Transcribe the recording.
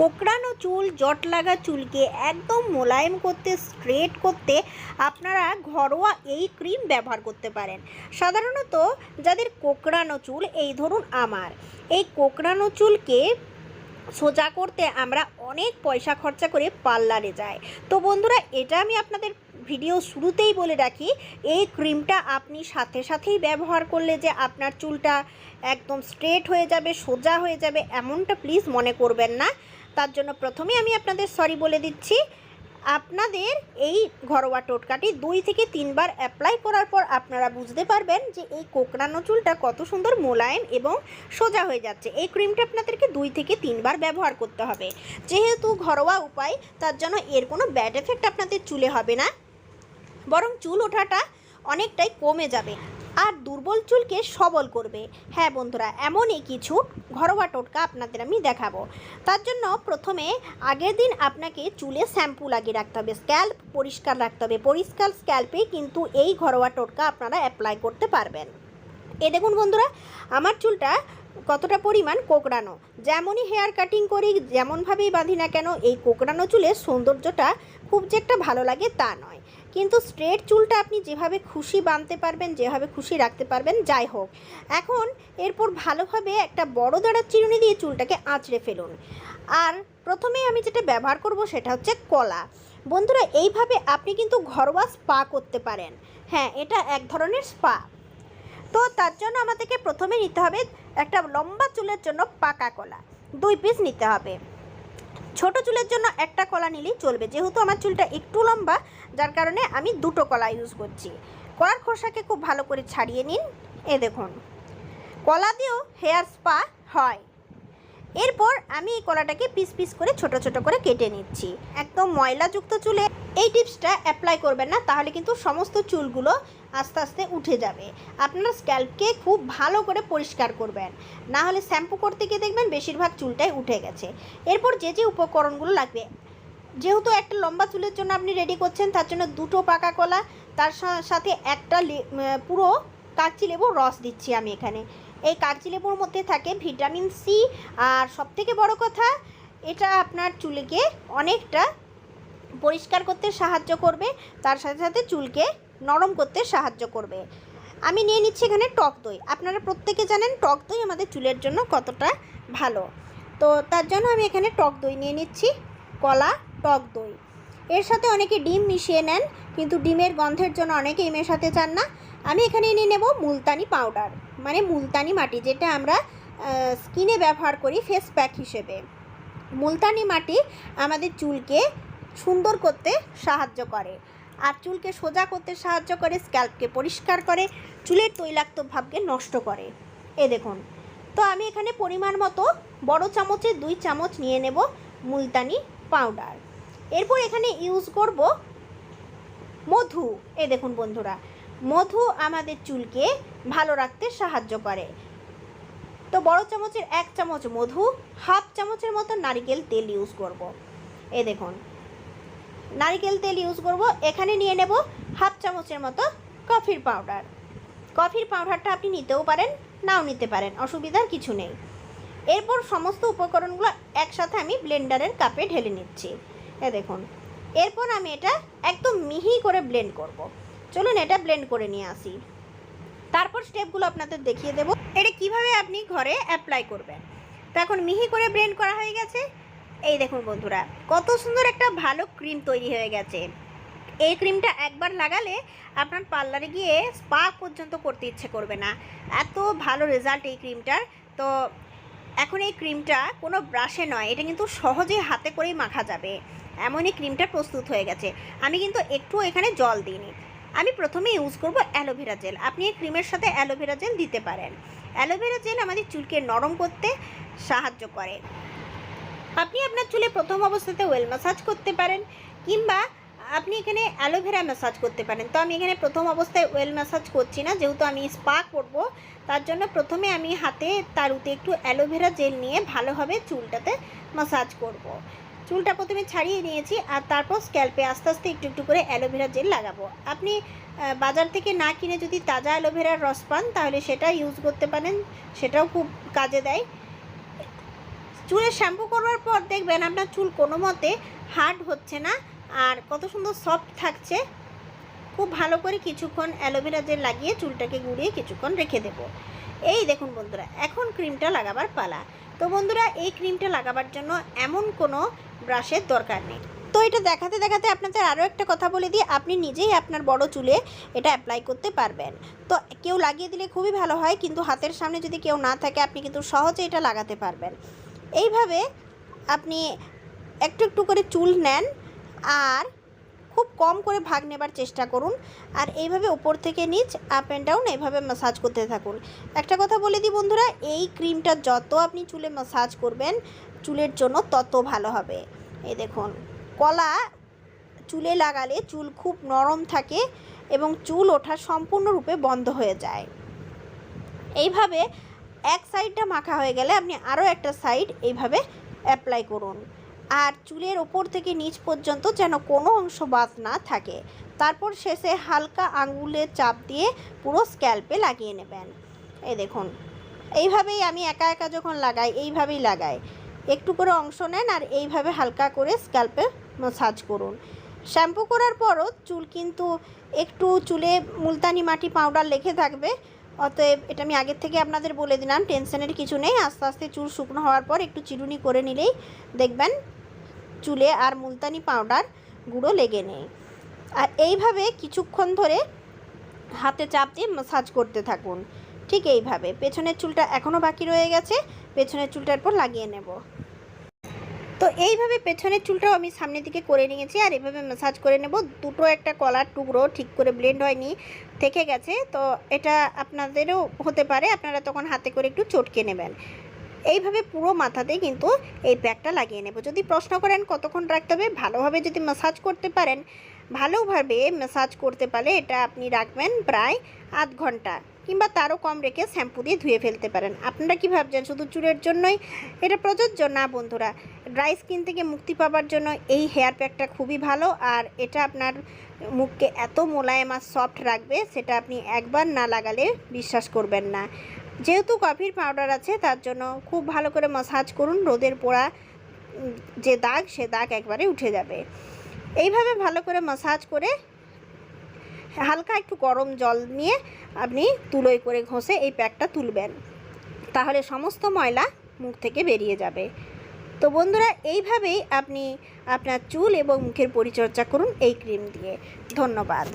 কোকড়ানো চুল, জট লাগা চুলকে একদম মোলায়েম করতে, স্ট্রেট করতে আপনারা ঘরোয়া এই ক্রিম ব্যবহার করতে পারেন। সাধারণত যাদের কোকড়ানো চুল, এই ধরুন আমার। এই কোকড়ানো চুলকে সোজা করতে আমরা অনেক পয়সা খরচা করে পার্লারে যাই। তো বন্ধুরা, এটা আমি আপনাদের ভিডিও শুরুতেই বলে রাখি, এই ক্রিমটা আপনি সাথে সাথেই ব্যবহার করলে যে আপনার চুলটা একদম স্ট্রেট হয়ে যাবে, সোজা হয়ে যাবে, এমনটা প্লিজ মনে করবেন না। তার জন্য প্রথমে আমি আপনাদের সরি বলে দিচ্ছি। আপনাদের এই ঘরোয়া টোটকাটি দুই থেকে তিনবার অ্যাপ্লাই করার পর আপনারা বুঝতে পারবেন যে এই কোকড়ানো চুলটা কত সুন্দর মোলায়েম এবং সোজা হয়ে যাচ্ছে। এই ক্রিমটা আপনাদেরকে দুই থেকে তিনবার ব্যবহার করতে হবে। যেহেতু ঘরোয়া উপায়, তার জন্য এর কোনো ব্যাড এফেক্ট আপনাদের চুলে হবে না। বরং চুল ওঠাটা অনেকটাই কমে যাবে আর দুর্বল চুলকে সবল করবে। হ্যাঁ বন্ধুরা, এমনই কিছু ঘরোয়া টোটকা আপনাদের আমি দেখাবো। তার জন্য প্রথমে আগের দিন আপনাকে চুলে শ্যাম্পু লাগিয়ে রাখতে হবে, স্ক্যাল্প পরিষ্কার রাখতে হবে। পরিষ্কার স্ক্যাল্পে কিন্তু এই ঘরোয়া টোটকা আপনারা অ্যাপ্লাই করতে পারবেন। এ দেখুন বন্ধুরা, আমার চুলটা কতটা পরিমাণ কোকড়ানো। যেমনই হেয়ার কাটিং করি, যেমনভাবেই বাঁধি না কেন, এই কোকড়ানো চুলের সৌন্দর্যটা খুব যে একটা ভালো লাগে তা নয়। কিন্তু স্ট্রেট চুলটা আপনি যেভাবে খুশি বাঁধতে পারবেন, যেভাবে খুশি রাখতে পারবেন, যাই হোক। এখন এরপর ভালোভাবে একটা বড় দাঁড়ার চিরুনি দিয়ে চুলটাকে আঁচড়ে ফেলুন। আর প্রথমে আমি যেটা ব্যবহার করব সেটা হচ্ছে কলা। বন্ধুরা, এইভাবে আপনি কিন্তু ঘরোয়া স্পা করতে পারেন। হ্যাঁ এটা এক ধরনের স্পা। তো তার জন্য আমাদেরকে প্রথমে নিতে হবে একটা লম্বা চুলের জন্য পাকা কলা। দুই পিস নিতে হবে। ছোট চুলের জন্য একটা কলা নিলেই চলবে। যেহেতু আমার চুলটা একটু লম্বা, যার কারণে আমি দুটো কলা ইউজ করছি। কলার খোসাকে খুব ভালো করে ছাড়িয়ে নিন। এ দেখুন। কলা দিয়েও হেয়ার স্পা হয়। এরপর আমি এই কলাটাকে পিস পিস করে ছোট ছোট করে কেটে নিচ্ছি। একদম ময়লাযুক্ত চুলে এই টিপসটা অ্যাপ্লাই করবেন না, তাহলে কিন্তু সমস্ত চুলগুলো আস্তে আস্তে উঠে যাবে। আপনারা স্ক্যাল্পকে খুব ভালো করে পরিষ্কার করবেন। না হলে শ্যাম্পু করতে গিয়ে দেখবেন বেশিরভাগ চুলটাই উঠে গেছে। এরপর যে যে উপকরণগুলো লাগবে, যেহেতু একটা লম্বা চুলের জন্য আপনি রেডি করছেন, তার জন্য দুটো পাকা কলা, তার সাথে একটা পুরো কাগজি লেবুর রস দিচ্ছি আমি এখানে। এই কাগজি লেবুর মধ্যে থাকে ভিটামিন সি, আর সবথেকে বড় কথা, এটা আপনার চুলকে অনেকটা পরিষ্কার করতে সাহায্য করবে, তার সাথে সাথে চুলকে নরম করতে সাহায্য করবে। আমি নিয়ে নিচ্ছি এখানে টক দই। আপনারা প্রত্যেকে জানেন টক দই আমাদের চুলের জন্য কতটা ভালো। তো তার জন্য আমি এখানে টক দই নিয়ে নিচ্ছি, কলা, টক দই। এর সাথে অনেকে ডিম মিশিয়ে নেন, কিন্তু ডিমের গন্ধের জন্য অনেকেই মেশাতে চান না। আমি এখানে নিয়ে নেব মুলতানি পাউডার মানে মুলতানি মাটি, যেটা আমরা স্কিনে ব্যবহার করি ফেস প্যাক হিসেবে। মুলতানি মাটি আমাদের চুলকে সুন্দর করতে সাহায্য করে। আর চুলকে সোজা করতে সাহায্য করে, স্ক্যাল্পকে পরিষ্কার করে, চুলের তৈলাক্ত ভাবকে নষ্ট করে। এ দেখুন। তো আমি এখানে পরিমাণ মতো বড় চামচে দুই চামচ নিয়ে নেব মুলতানি পাউডার। এরপর এখানে ইউজ করব মধু। এ দেখুন বন্ধুরা, মধু আমাদের চুলকে ভালো রাখতে সাহায্য করে। তো বড় চামচের এক চামচ মধু, হাফ চামচের মতো নারিকেল তেল ইউজ করব। এ দেখুন। নারিকেল তেল ইউজ করব। এখানে নিয়ে নেব হাফ চামচের মতো কফির পাউডার কফির পাউডারটা আপনি নিতেও পারেন, নাও নিতে পারেন, অসুবিধার কিছু নেই। এরপর সমস্ত উপকরণগুলো একসাথে আমি ব্লেন্ডারের কাপে ঢেলে নিচ্ছি। এ দেখুন, এরপর আমি এটা একদম মিহি করে ব্লেন্ড করব। চলুন এটা ব্লেন্ড করে নিয়ে আসি। তারপর স্টেপগুলো আপনাদের দেখিয়ে দেবো। এটা কীভাবে আপনি ঘরে অ্যাপ্লাই করবেন? তো এখন মিহি করে ব্লেন্ড করা হয়ে গেছে। এই দেখুন বন্ধুরা, কত সুন্দর একটা ভালো ক্রিম তৈরি হয়ে গেছে। এই ক্রিমটা একবার লাগালে আপনার পার্লারে গিয়ে স্পা পর্যন্ত করতে ইচ্ছে করবে না। এত ভালো রেজাল্ট এই ক্রিমটার তো এখন এই ক্রিমটা কোনো ব্রাশে নয়, এটা কিন্তু সহজে হাতে করেই মাখা যাবে। এমনই ক্রিমটা প্রস্তুত হয়ে গেছে। আমি কিন্তু একটু এখানে জল দিইনি আমি প্রথমে ইউজ করব অ্যালোভেরা জেল আপনি এই ক্রিমের সাথে অ্যালোভেরা জেল দিতে পারেন। অ্যালোভেরা জেল আমাদের চুলকে নরম করতে সাহায্য করে। আপনি আপনার চুলে প্রথম অবস্থাতে ওয়েল ম্যাসাজ করতে পারেন, কিংবা আপনি এখানে অ্যালোভেরা ম্যাসাজ করতে পারেন। তো আমি এখানে প্রথম অবস্থায় ওয়েল ম্যাসাজ করছি না, যেহেতু আমি স্পা করব, তার জন্য প্রথমে আমি হাতে তারুতে একটু অ্যালোভেরা জেল নিয়ে ভালোভাবে চুলটাতে ম্যাসাজ করব। চুলটা প্রথমে ছাড়িয়ে নিয়েছি, আর তারপর স্ক্যাল্পে আস্তে আস্তে একটু একটু করে অ্যালোভেরা জেল লাগাবো। আপনি বাজার থেকে না কিনে যদি তাজা অ্যালোভেরার রস পান, তাহলে সেটা ইউজ করতে পারেন, সেটাও খুব কাজে দেয়। চুলে শ্যাম্পু করবার পর দেখবেন আপনার চুল কোনো মতে হার্ড হচ্ছে না আর কত সুন্দর সফট থাকছে। খুব ভালো করে কিছুক্ষণ অ্যালোভেরা জেল লাগিয়ে চুলটাকে গুঁড়িয়ে কিছুক্ষণ রেখে দেব। এই দেখুন বন্ধুরা, এখন ক্রিমটা লাগাবার পালা। তো বন্ধুরা, এই ক্রিমটা লাগাবার জন্য এমন কোনো ব্রাশের দরকার নেই। তো এটা দেখাতে দেখাতে আপনাদের আরও একটা কথা বলে দিই, আপনি নিজেই আপনার বড় চুলে এটা অ্যাপ্লাই করতে পারবেন। তো কেউ লাগিয়ে দিলে খুবই ভালো হয়, কিন্তু হাতের সামনে যদি কেউ না থাকে, আপনি কিন্তু সহজে এটা লাগাতে পারবেন। এইভাবে আপনি একটু একটু করে চুল নেন আর খুব কম করে ভাগ নেবার চেষ্টা করুন। আর এইভাবে ওপর থেকে নিচ আপ অ্যান্ড ডাউন এইভাবে ম্যাসাজ করতে থাকুন। একটা কথা বলে দিই বন্ধুরা, এই ক্রিমটা যত আপনি চুলে ম্যাসাজ করবেন, চুলের জন্য তত ভালো হবে। এই দেখুন, কলা চুলে লাগালে চুল খুব নরম থাকে এবং চুল ওঠা সম্পূর্ণরূপে বন্ধ হয়ে যায়। এইভাবে এক সাইডটা মাখা হয়ে গেলে আপনি আরও একটা সাইড এইভাবে অ্যাপ্লাই করুন। আর চুলের ওপর থেকে নিচ পর্যন্ত যেন কোনো অংশ বাদ না থাকে। তারপর শেষে হালকা আঙ্গুলের চাপ দিয়ে পুরো স্ক্যাল্পে লাগিয়ে নেবেন। এই দেখুন, এইভাবেই আমি একা একা যখন লাগাই, এইভাবেই লাগাই। একটু করে অংশ নেন আর এইভাবে হালকা করে স্ক্যাল্পে মাসাজ করুন। শ্যাম্পু করার পরও চুল কিন্তু একটু চুলে মুলতানি মাটি পাউডার লেখে থাকবে অতএব এটা আমি আগের থেকে আপনাদের বলে দিলাম, টেনশনের কিছু নেই, আস্তে আস্তে চুল শুকনো হওয়ার পর একটু চিরুনি করে নিলেই দেখবেন চুলে আর মুলতানি পাউডার গুঁড়ো লেগে নেই। আর এইভাবে কিছুক্ষণ ধরে হাতে চাপ দিয়ে মাসাজ করতে থাকুন। ঠিক এইভাবে। পেছনের চুলটা এখনও বাকি রয়ে গেছে, পেছনের চুলটার পর লাগিয়ে নেব। তো এইভাবে পেছনের চুলটাও আমি সামনের দিকে করে নিয়েছি, আর এভাবে ম্যাসাজ করে নেব। দুটো একটা কলার টুকরো ঠিক করে ব্লেন্ড হয়নি, থেকে গেছে। তো এটা আপনাদেরও হতে পারে, আপনারা তখন হাতে করে একটু চটকে নেবেন। এইভাবে পুরো মাথাতে কিন্তু এই প্যাকটা লাগিয়ে নেব। যদি প্রশ্ন করেন কতক্ষণ রাখতে হবে, ভালোভাবে যদি ম্যাসাজ করতে পারেন, ভালোভাবে ম্যাসাজ করতে পারলে এটা আপনি রাখবেন প্রায় আধ ঘণ্টা। কিংবা তারও কম রেখে শ্যাম্পু দিয়ে ধুয়ে ফেলতে পারেন। আপনারা কি ভাবছেন? শুধু চুলের জন্যই? এটা প্রযোজ্য? না বন্ধুরা, ড্রাই স্কিন থেকে মুক্তি পাওয়ার জন্য এই হেয়ার প্যাকটা খুবই ভালো। আর এটা আপনার মুখকে এত মোলায়েম আর সফট রাখবে, সেটা আপনি একবার না লাগালে বিশ্বাস করবেন না। যেহেতু কফির পাউডার আছে, তার জন্য খুব ভালো করে মাসাজ করুন। রোদের পোড়া যে দাগ, সে দাগ একবারে উঠে যাবে। এইভাবে ভালো করে মাসাজ করে হালকা একটু গরম জল নিয়ে আপনি তুলোয় করে ঘষে এই প্যাকটা তুলবেন। তাহলে সমস্ত ময়লা মুখ থেকে বেরিয়ে যাবে। তো বন্ধুরা, এইভাবেই আপনি আপনার চুল এবং মুখের পরিচর্যা করুন এই ক্রিম দিয়ে। ধন্যবাদ।